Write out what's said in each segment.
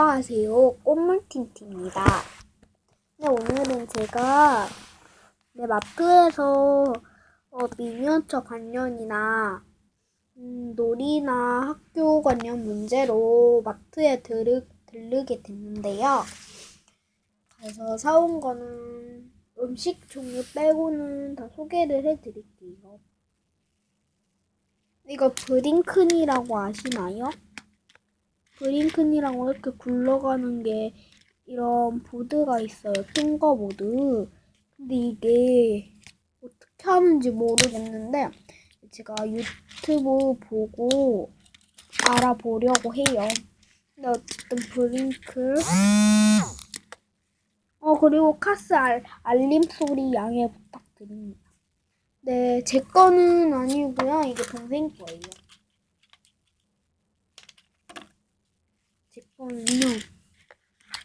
안녕하세요. 꽃물틴티입니다. 네, 오늘은 제가 네, 마트에서 어, 미니어처 관련이나 음, 놀이나 학교 관련 문제로 마트에 들르, 들르게 됐는데요. 그래서 사온 거는 음식 종류 빼고는 다 소개를 해드릴게요. 이거 브링큰이라고 아시나요? 브링큰이랑 이렇게 굴러가는 게 이런 보드가 있어요. 핑거 보드. 근데 이게 어떻게 하는지 모르겠는데 제가 유튜브 보고 알아보려고 해요. 근데 어쨌든 브링클 어 그리고 카스 알, 알림 소리 양해 부탁드립니다. 네, 제 거는 아니고요. 이게 동생 거예요.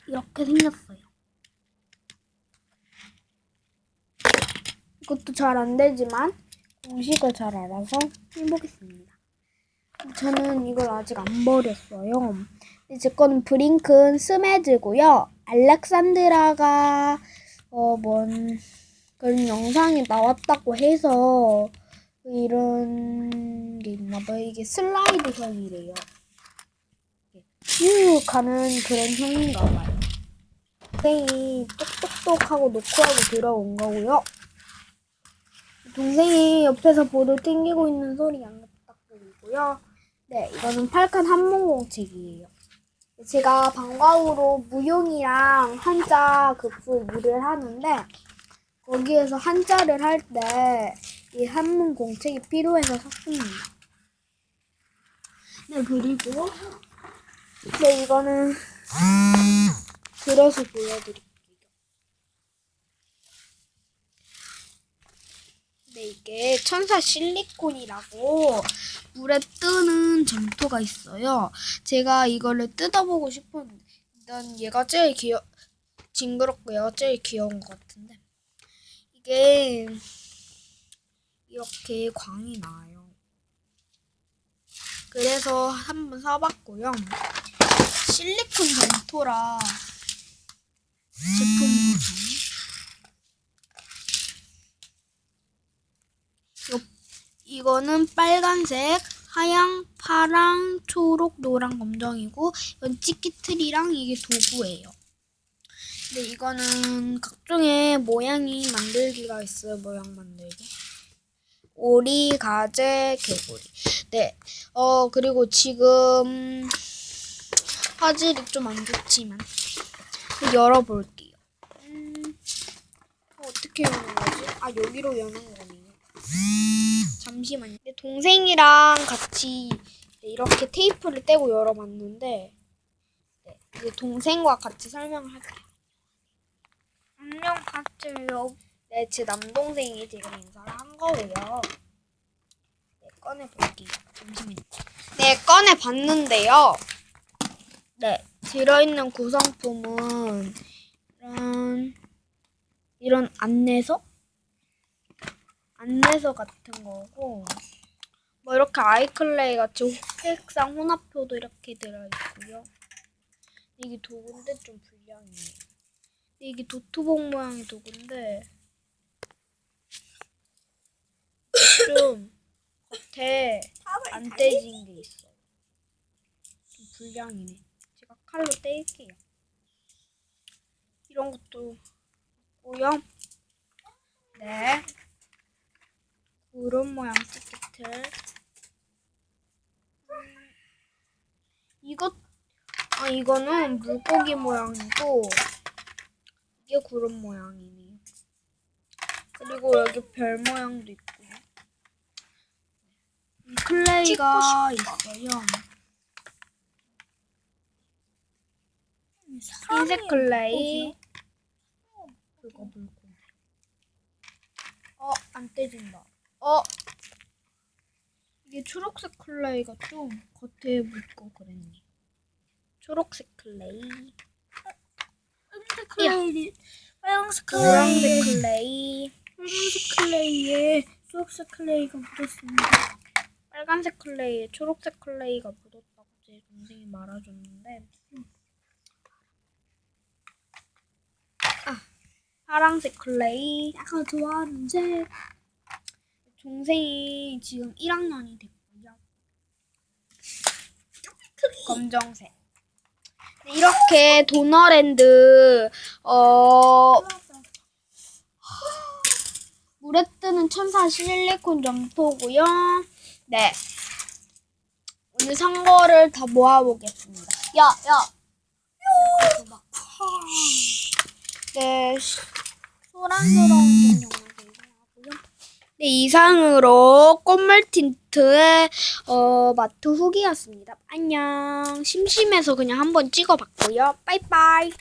이렇게 생겼어요. 이것도 잘 안 되지만 공식을 잘 알아서 해보겠습니다. 저는 이걸 아직 안 버렸어요. 제 거는 브링큰 스매드고요. 알렉산드라가 어 뭔 그런 영상이 나왔다고 해서 이런 게 있나봐요. 이게 슬라이드 형이래요. 쭉 가는 그런 형인가 봐요. 동생이 똑똑똑 하고 노크하고 들어온 거고요. 동생이 옆에서 보드 튕기고 있는 소리 양해 부탁드리고요. 네, 이거는 8칸 한문공책이에요. 제가 방과후로 무용이랑 한자 급수 일을 하는데 거기에서 한자를 할 때 이 한문 공책이 필요해서 샀습니다. 네, 그리고 네, 이거는 들어서 보여드릴게요. 네, 이게 천사 실리콘이라고 물에 뜨는 점토가 있어요. 제가 이거를 뜯어보고 싶었는데 일단 얘가 제일 귀여 징그럽고 얘가 제일 귀여운 것 같은데 이게 이렇게 광이 나요. 그래서 한번 사봤고요. 실리콘 점토라 제품이거든요. 이거, 이거는 빨간색, 하양, 파랑, 초록, 노랑, 검정이고 이건 찌끼트리랑 이게 도구예요. 근데 이거는 각종의 모양이 만들기가 있어요. 모양 만들기. 오리, 가재, 개구리. 네. 어, 그리고 지금 화질이 좀 안 좋지만 열어볼게요. 음, 어떻게 여는 거지? 아, 여기로 여는 거네요. 잠시만요. 내 동생이랑 같이 이렇게 테이프를 떼고 열어봤는데, 네, 이제 동생과 같이 설명을 할게요. 안녕, 같이요. 네, 제 남동생이 지금 인사를 한 거고요. 네, 꺼내볼게요. 잠시만요. 네, 꺼내봤는데요. 네, 들어있는 구성품은 이런, 이런 안내서? 안내서 같은 거고, 뭐 이렇게 아이클레이 같이 색상 혼합표도 이렇게 들어있고요. 이게 도구인데 좀 불량이에요. 이게 도트복 모양의 도구인데, 좀 겉에 안 떼진 게 있어요. 좀 불량이네. 제가 칼로 떼일게요. 이런 것도 있고요. 네. 그런 모양 티켓트. 음, 이것, 아, 이거는 물고기 모양이고, 이게 구름 모양이네요. 그리고 여기 별 모양도 있고. 이 클레이가 있어요. 흰색 클레이. 물고. 어, 안 떼진다. 어. 이게 초록색 클레이가 좀 겉에 묻고 그랬네. 초록색 클레이. 빨간색 클레이, 빨간색 클레이, 클레이. 빨간색 클레이에 초록색 클레이가 묻었습니다. 빨간색 클레이에 초록색 클레이가 묻었다고 제 동생이 말해줬는데 파랑색 클레이. 내가 좋아하는 색. 동생이 지금 1학년이 됐고요. 검정색. 네, 이렇게 도너랜드 어 물에 뜨는 천사 실리콘 점토고요. 네. 오늘 산 거를 다 모아보겠습니다. 야, 야. 네. 영상 제공하고요. 네, 이상으로 꽃물 틴트의 어, 마트 후기였습니다. 안녕. 심심해서 그냥 한번 찍어봤고요. 빠이빠이.